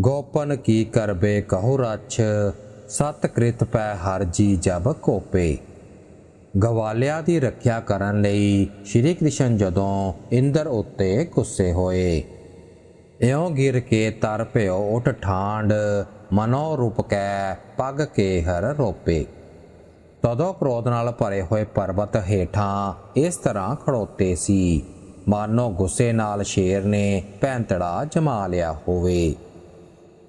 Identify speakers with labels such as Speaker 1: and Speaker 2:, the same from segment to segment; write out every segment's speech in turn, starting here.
Speaker 1: ਗੋਪਨ ਕੀ ਕਰਬੇ ਕਹੋ ਰਛ, ਸਤ ਕ੍ਰਿਤ ਪੈ ਹਰ ਜੀ ਜਬ ਕੋਪੇ। ਗਵਾਲਿਆਂ ਦੀ ਰੱਖਿਆ ਕਰਨ ਲਈ ਸ਼੍ਰੀ ਕ੍ਰਿਸ਼ਨ ਜਦੋਂ ਇੰਦਰ ਉੱਤੇ ਗੁੱਸੇ ਹੋਏ। ਇਉਂ ਗਿਰ ਕੇ ਤਰ ਭਿਓ ਉਠ ਠਾਂਡ, ਮਨੋ ਰੂਪ ਕੈ ਪਗ ਕੇ ਹਰ ਰੋਪੇ। ਤਦੋਂ ਕ੍ਰੋਧ ਨਾਲ ਭਰੇ ਹੋਏ ਪਰਬਤ ਹੇਠਾਂ ਇਸ ਤਰ੍ਹਾਂ ਖੜੋਤੇ ਸੀ। ਮਾਨੋ ਗੁੱਸੇ ਨਾਲ ਸ਼ੇਰ ਨੇ ਪੈਂਤੜਾ ਜਮਾ ਲਿਆ ਹੋਵੇ।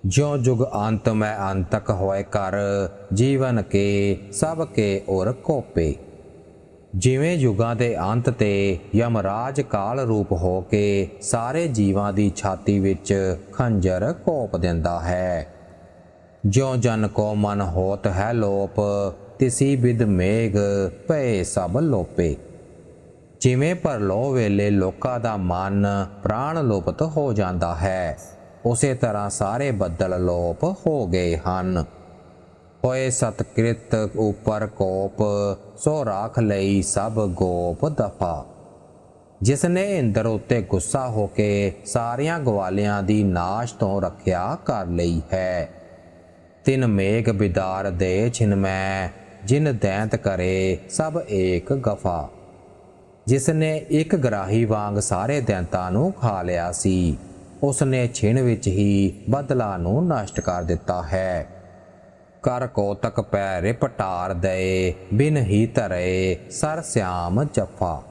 Speaker 1: ਜਿਉ ਜੁਗ ਅੰਤ ਮੈਂ ਅੰਤਕ ਹੋਏ ਕਰ, ਜੀਵਨ ਕੇ, ਸਭ ਕੇ ਔਰ ਕੋਪੇ। ਜਿਵੇਂ ਯੁਗਾਂ ਦੇ ਅੰਤ ਤੇ ਯਮਰਾਜ ਕਾਲ ਰੂਪ ਹੋ ਕੇ ਸਾਰੇ ਜੀਵਾਂ ਦੀ ਛਾਤੀ ਵਿੱਚ ਖੰਜਰ ਕੋਪ ਦਿੰਦਾ ਹੈ। ਜਿਉ ਜਨ ਕੋ ਮਨ ਹੋਤ ਹੈ ਲੋਪ, ਤਿਸੀ ਬਿਦ ਮੇਘ ਪਏ ਸਭ ਲੋਪੇ। ਜਿਵੇਂ ਪਰਲੋ ਵੇਲੇ ਲੋਕਾਂ ਦਾ ਮਨ ਪ੍ਰਾਣ ਲੋਪਤ ਹੋ ਜਾਂਦਾ ਹੈ ਉਸੇ ਤਰ੍ਹਾਂ ਸਾਰੇ ਬੱਦਲ ਲੋਪ ਹੋ ਗਏ ਹਨ। ਹੋਏ ਸਤਕ੍ਰਿਤ ਉਪਰ ਕੋਪ, ਸੋ ਰਾਖ ਲਈ ਸਭ ਗੋਪ ਦਫਾ। ਜਿਸ ਨੇ ਇੰਦਰ ਉੱਤੇ ਗੁੱਸਾ ਹੋ ਕੇ ਸਾਰੀਆਂ ਗਵਾਲਿਆਂ ਦੀ ਨਾਸ਼ ਤੋਂ ਰੱਖਿਆ ਕਰ ਲਈ ਹੈ। ਤਿਨ ਮੇਘ ਬਿਦਾਰ ਦੇ ਛਿਨਮੈਂ ਜਿਨ ਦੈਂਤ ਕਰੇ ਸਭ ਏਕ ਗਫਾ। ਜਿਸ ਨੇ ਇੱਕ ਗਰਾਹੀ ਵਾਂਗ ਸਾਰੇ ਦੈਂਤਾਂ ਨੂੰ ਖਾ ਲਿਆ ਸੀ ਉਸ ਨੇ ਛਿਣ ਵਿੱਚ ਹੀ ਬਦਲਾ ਨੂੰ ਨਸ਼ਟ ਕਰ ਦਿੱਤਾ ਹੈ। ਕਰ ਕੋਤਕ ਪੈ ਰਿਪਟਾਰ ਦਏ, ਬਿਨ ਹੀ ਧਰੇ ਸਰ ਸਿਆਮ ਜਫਾ।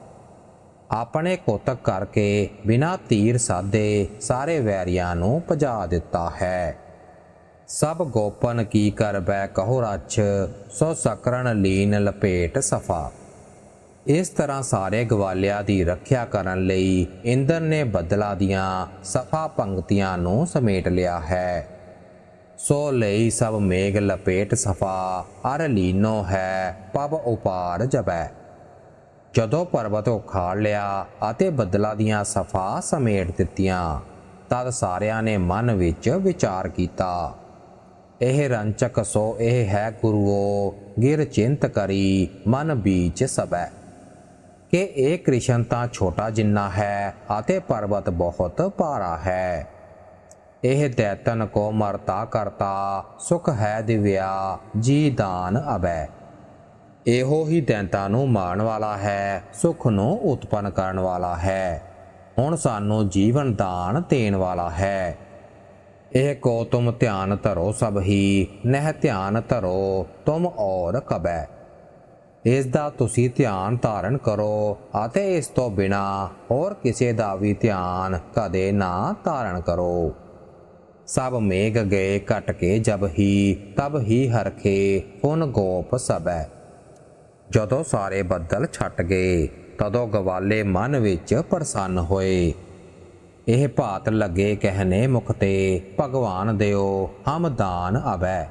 Speaker 1: ਆਪਣੇ ਕੋਤਕ ਕਰਕੇ ਬਿਨਾ ਤੀਰ ਸਾਦੇ ਸਾਰੇ ਵੈਰੀਆਂ ਨੂੰ ਭਜਾ ਦਿੱਤਾ ਹੈ। ਸਭ ਗੋਪਨ ਕੀ ਕਰ ਬੈ ਕਹੋ ਰਛ, ਸੋ ਸਕਰਨ ਲੀਨ ਲਪੇਟ ਸਫਾ। ਇਸ ਤਰ੍ਹਾਂ ਸਾਰੇ ਗਵਾਲਿਆਂ ਦੀ ਰੱਖਿਆ ਕਰਨ ਲਈ ਇੰਦਰ ਨੇ ਬਦਲਾ ਦੀਆਂ ਸਫਾ ਪੰਕਤੀਆਂ ਨੂੰ ਸਮੇਟ ਲਿਆ ਹੈ। ਸੋ ਲਈ ਸਭ ਮੇਘ ਲਪੇਟ ਸਫਾ ਅਰ ਲੀਨੋ ਹੈ, ਪਵ ਉਪਾਰ ਜਬੈ ਜਦੋਂ ਪਰਬਤ ਉਖਾੜ ਲਿਆ ਅਤੇ ਬਦਲਾ ਦੀਆਂ ਸਫਾ ਸਮੇਟ ਦਿੱਤੀਆਂ, ਤਦ ਸਾਰਿਆਂ ਨੇ ਮਨ ਵਿੱਚ ਵਿਚਾਰ ਕੀਤਾ। ਇਹ ਰੰਚਕ ਸੋ ਇਹ ਹੈ ਗੁਰੂਓ, ਗਿਰ ਚਿੰਤ ਕਰੀ, ਮਨ ਵਿੱਚ ਸਬੈ ਕਿ ਇਹ ਕ੍ਰਿਸ਼ਨ ਤਾਂ ਛੋਟਾ ਜਿੰਨਾ ਹੈ ਅਤੇ ਪਰਬਤ ਬਹੁਤ ਭਾਰਾ ਹੈ। ਇਹ ਦੈਤਨ ਕੋ ਮਰਤਾ ਕਰਤਾ, ਸੁਖ ਹੈ ਦਿਵਿਆ, ਜੀ ਦਾਨ ਅਬੈ। ਇਹੋ ਹੀ ਦੈਂਤਾਂ ਨੂੰ ਮਾਰਨ ਵਾਲਾ ਹੈ, ਸੁਖ ਨੂੰ ਉਤਪਨ ਕਰਨ ਵਾਲਾ ਹੈ। ਹੁਣ ਸਾਨੂੰ ਜੀਵਨ ਦਾਨ ਦੇਣ ਵਾਲਾ ਹੈ। ਇਹ ਕੋ ਤੁਮ ਧਿਆਨ ਧਰੋ ਸਭ ਹੀ, ਨਹਿ ਧਿਆਨ ਧਰੋ, ਤੁਮ ਔਰ ਕਬੈ। ਇਸ ਦਾ ਤੁਸੀਂ ਧਿਆਨ ਧਾਰਨ ਕਰੋ ਅਤੇ ਇਸ ਤੋਂ ਬਿਨਾ ਹੋਰ ਕਿਸੇ ਦਾ ਵੀ ਧਿਆਨ ਕਦੇ ਨਾ ਧਾਰਨ ਕਰੋ। ਸਭ ਮੇਘ ਗਏ ਘਟ ਕੇ ਜਬ ਹੀ, ਤਬ ਹੀ ਹਰਖੇ ਪੁਨ ਗੋਪ ਸਬੈ। ਜਦੋਂ ਸਾਰੇ ਬੱਦਲ ਛੱਟ ਗਏ, ਤਦੋਂ ਗਵਾਲੇ ਮਨ ਵਿੱਚ ਪ੍ਰਸੰਨ ਹੋਏ। ਇਹ ਭਾਤ ਲੱਗੇ ਕਹਿਨੇ ਮੁਖ ਤੇ, ਭਗਵਾਨ ਦਿਓ ਹਮਦਾਨ ਅਬੈ।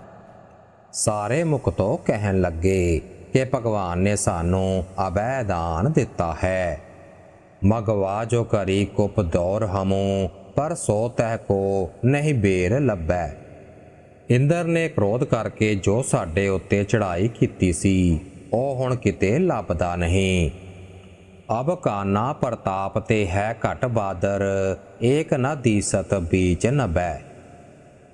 Speaker 1: ਸਾਰੇ ਮੁਖ ਤੋਂ ਕਹਿਣ ਲੱਗੇ ਕਿ ਭਗਵਾਨ ਨੇ ਸਾਨੂੰ ਅਬੈ ਦਾਨ ਦਿੱਤਾ ਹੈ। ਮਗਵਾ ਜੋ ਕਰੀ ਕੁਪ ਦੌਰ ਹਮੋ, ਪਰ ਸੋ ਤਹਿ ਕੋ ਨਹੀਂ ਬੇਰ ਲੱਭੈ। ਇੰਦਰ ਨੇ ਕ੍ਰੋਧ ਕਰਕੇ ਜੋ ਸਾਡੇ ਉੱਤੇ ਚੜ੍ਹਾਈ ਕੀਤੀ ਸੀ, ਉਹ ਹੁਣ ਕਿਤੇ ਲੱਭਦਾ ਨਹੀਂ। ਅਬ ਕਾਨਾ ਪ੍ਰਤਾਪ ਤੇ ਹੈ ਘਟ ਬਾਦਰ, ਏਕ ਨ ਦੀਸਤ ਬੀਚ ਨਬੈ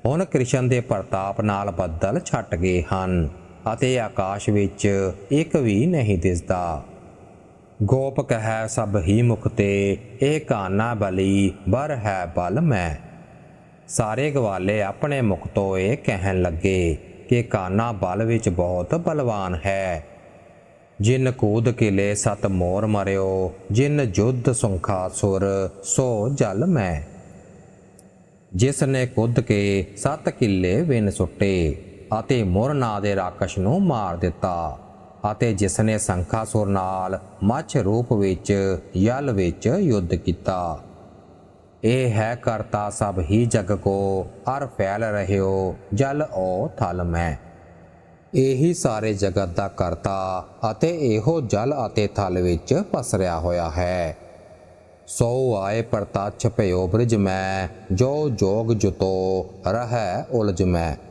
Speaker 1: ਹੁਣ ਕ੍ਰਿਸ਼ਨ ਦੇ ਪ੍ਰਤਾਪ ਨਾਲ ਬੱਦਲ ਛੱਟ ਗਏ ਹਨ। ਅਤੇ ਆਕਾਸ਼ ਵਿੱਚ ਇੱਕ ਵੀ ਨਹੀਂ ਦਿਸਦਾ। ਗੋਪ ਕਹੈ, ਸਭ ਹੀ ਮੁਖ ਤੇ ਇਹ ਕਾਨਾ ਬਲੀ, ਬਰ ਹੈ ਬਲ ਮੈਂ। ਸਾਰੇ ਗਵਾਲੇ ਆਪਣੇ ਮੁਖ ਤੋਂ ਇਹ ਕਹਿਣ ਲੱਗੇ ਕਿ ਕਾਨਾ ਬਲ ਵਿੱਚ ਬਹੁਤ ਬਲਵਾਨ ਹੈ। ਜਿਨ ਕੂਦ ਕਿਲੇ ਸਤ ਮੋਰ ਮਰਿਓ, ਜਿਨ ਜੁਧ ਸੁੰਖਾ ਸੁਰ, ਸੋ ਜਲ ਮੈਂ। ਜਿਸ ਨੇ ਕੁੱਦ ਕੇ ਸੱਤ ਕਿੱਲੇ ਵਿਨ ਸੁੱਟੇ ਅਤੇ ਮੁਰ ਨਾਂ ਦੇ ਰਾਕਸ਼ ਨੂੰ ਮਾਰ ਦਿੱਤਾ ਅਤੇ ਜਿਸ ਨੇ ਸੰਖਾਸੁਰ ਨਾਲ ਮੱਛ ਰੂਪ ਵਿੱਚ, ਯਲ ਵਿੱਚ ਯੁੱਧ ਕੀਤਾ। ਇਹ ਹੈ ਕਰਤਾ ਸਭ ਹੀ ਜਗ ਕੋ, ਹਰ ਫੈਲ ਰਹਿਓ, ਜਲ ਓ ਥਲ ਮੈਂ। ਇਹੀ ਸਾਰੇ ਜਗਤ ਦਾ ਕਰਤਾ ਅਤੇ ਇਹੋ ਜਲ ਅਤੇ ਥਲ ਵਿੱਚ ਪਸਰਿਆ ਹੋਇਆ ਹੈ। ਸੋ ਆਏ ਪ੍ਰਤੱਛ ਭਇਓ ਬ੍ਰਿਜ ਮੈਂ, ਜੋ ਜੋਗ ਜੁਤੋ, ਰਹਿ ਉਲਝ ਮੈਂ।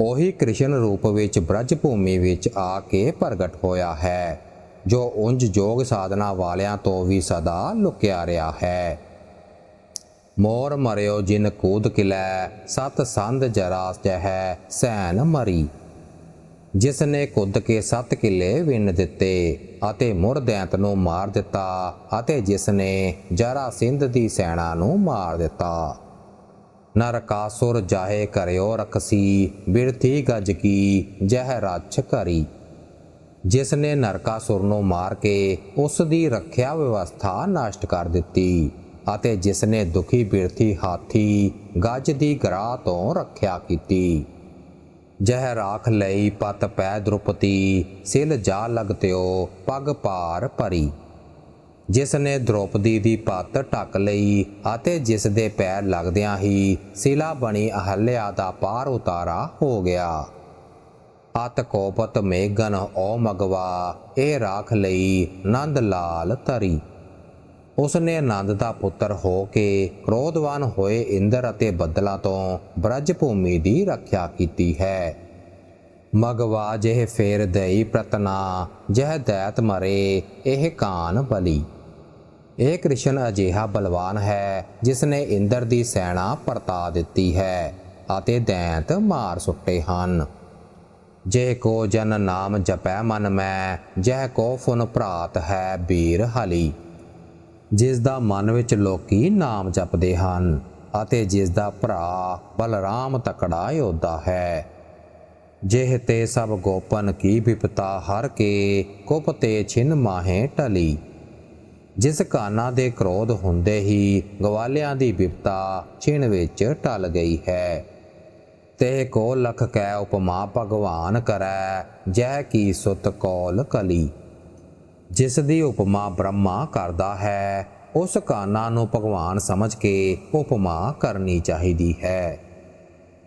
Speaker 1: ਉਹੀ ਕ੍ਰਿਸ਼ਨ ਰੂਪ ਵਿੱਚ ਬ੍ਰਜ ਭੂਮੀ ਵਿੱਚ ਆ ਕੇ ਪ੍ਰਗਟ ਹੋਇਆ ਹੈ, ਜੋ ਉੰਜ ਜੋਗ ਸਾਧਨਾ ਵਾਲਿਆਂ ਤੋਂ ਵੀ ਸਦਾ ਲੁਕਿਆ ਰਿਹਾ ਹੈ। ਮੋਰ ਮਰਿਓ ਜਿਨ ਕੂਦ ਕਿਲੈ, ਸਤ ਸੰਧ ਜਰਾ ਜਹੈ ਸੈਨ ਮਰੀ। ਜਿਸ ਨੇ ਕੁੱਦ ਕੇ ਸੱਤ ਕਿਲੇ ਵਿੰਨ ਦਿੱਤੇ ਅਤੇ ਮੁਰਦੈਂਤ ਨੂੰ ਮਾਰ ਦਿੱਤਾ ਅਤੇ ਜਿਸ ਨੇ ਜਰਾ ਸਿੰਧ ਦੀ ਸੈਨਾ ਨੂੰ ਮਾਰ ਦਿੱਤਾ। ਨਰਕਾਸੁਰ ਜਾਹੇ ਕਰਿਓ ਰਖਸੀ ਬਿਰਥੀ ਗਜ ਕੀ ਜਹ ਰੱਛ ਕਰੀ ਜਿਸ ਨੇ ਨਰਕਾਸੁਰ ਨੂੰ ਮਾਰ ਕੇ ਉਸ ਦੀ ਰੱਖਿਆ ਵਿਵਸਥਾ ਨਸ਼ਟ ਕਰ ਦਿੱਤੀ। ਅਤੇ ਜਿਸ ਨੇ ਦੁਖੀ ਬਿਰਥੀ ਹਾਥੀ, ਗੱਜ ਦੀ ਗਰਾ ਤੋਂ ਰੱਖਿਆ ਕੀਤੀ। ਜਹ ਰਾਖ ਲਈ ਪਤ ਪੈ ਦ੍ਰੁਪਤੀ ਸਿਲ ਜਾ ਲਗਤਿਓ ਪਗ ਪਾਰ ਭਰੀ। ਜਿਸ ਨੇ ਦ੍ਰੋਪਦੀ ਦੀ ਪੱਤ ਢੱਕ ਲਈ ਅਤੇ ਜਿਸ ਦੇ ਪੈਰ ਲੱਗਦਿਆਂ ਹੀ ਸਿਲਾ ਬਣੀ ਅਹਲਿਆ ਦਾ ਪਾਰ ਉਤਾਰਾ ਹੋ ਗਿਆ। ਅਤ ਕੋਪਤ ਮੇਗਨ ਓ ਮਗਵਾ, ਇਹ ਰਾਖ ਲਈ ਨੰਦ ਲਾਲ ਤਰੀ ਉਸਨੇ ਆਨੰਦ ਦਾ ਪੁੱਤਰ ਹੋ ਕੇ ਕ੍ਰੋਧਵਾਨ ਹੋਏ ਇੰਦਰ ਅਤੇ ਬੱਦਲਾਂ ਤੋਂ ਬ੍ਰਜ ਭੂਮੀ ਦੀ ਰੱਖਿਆ ਕੀਤੀ ਹੈ। ਮਗਵਾ ਜਿਹ ਫੇਰ ਦਈ ਪ੍ਰਤਨਾ, ਜਹ ਦੈਤ ਮਰੇ, ਇਹ ਕਾਨ ਬਲੀ। ਇਹ ਕ੍ਰਿਸ਼ਨ ਅਜਿਹਾ ਬਲਵਾਨ ਹੈ ਜਿਸ ਨੇ ਇੰਦਰ ਦੀ ਸੈਨਾ ਪਰਤਾ ਦਿੱਤੀ ਹੈ, ਅਤੇ ਦੈਂਤ ਮਾਰ ਸੁੱਟੇ ਹਨ। ਜੇ ਕੋ ਜਨ ਨਾਮ ਜਪੈ ਮਨ ਮੈਂ, ਜਹ ਕੋ ਫੁਨ ਭਰਾਤ ਹੈ ਬੀਰ ਹਲੀ। ਜਿਸ ਦਾ ਮਨ ਵਿੱਚ ਲੋਕੀ ਨਾਮ ਜਪਦੇ ਹਨ, ਅਤੇ ਜਿਸ ਦਾ ਭਰਾ ਬਲਰਾਮ ਤਕੜਾ ਯੋਧਾ ਹੈ। ਜਿਹ ਤੇ ਸਭ ਗੋਪਨ ਕੀ ਵਿਪਤਾ ਹਰ ਕੇ, ਕੁਪ ਤੇ ਛਿਨ ਮਾਹੇ ਟਲੀ। ਜਿਸ ਕਾਨਾ ਦੇ ਕ੍ਰੋਧ ਹੁੰਦੇ ਹੀ ਗਵਾਲਿਆਂ ਦੀ ਵਿਪਤਾ ਛਿਣ ਵਿੱਚ ਟਲ ਗਈ ਹੈ। ਤੇ ਕੋ ਲਖ ਕੈ ਉਪਮਾ ਭਗਵਾਨ ਕਰੈ, ਜੈ ਕੀ ਸੁਤ ਕੋਲ ਕਲੀ। ਜਿਸ ਦੀ ਉਪਮਾ ਬ੍ਰਹਮਾ ਕਰਦਾ ਹੈ, ਉਸ ਕਾਨਾ ਨੂੰ ਭਗਵਾਨ ਸਮਝ ਕੇ ਉਪਮਾ ਕਰਨੀ ਚਾਹੀਦੀ ਹੈ।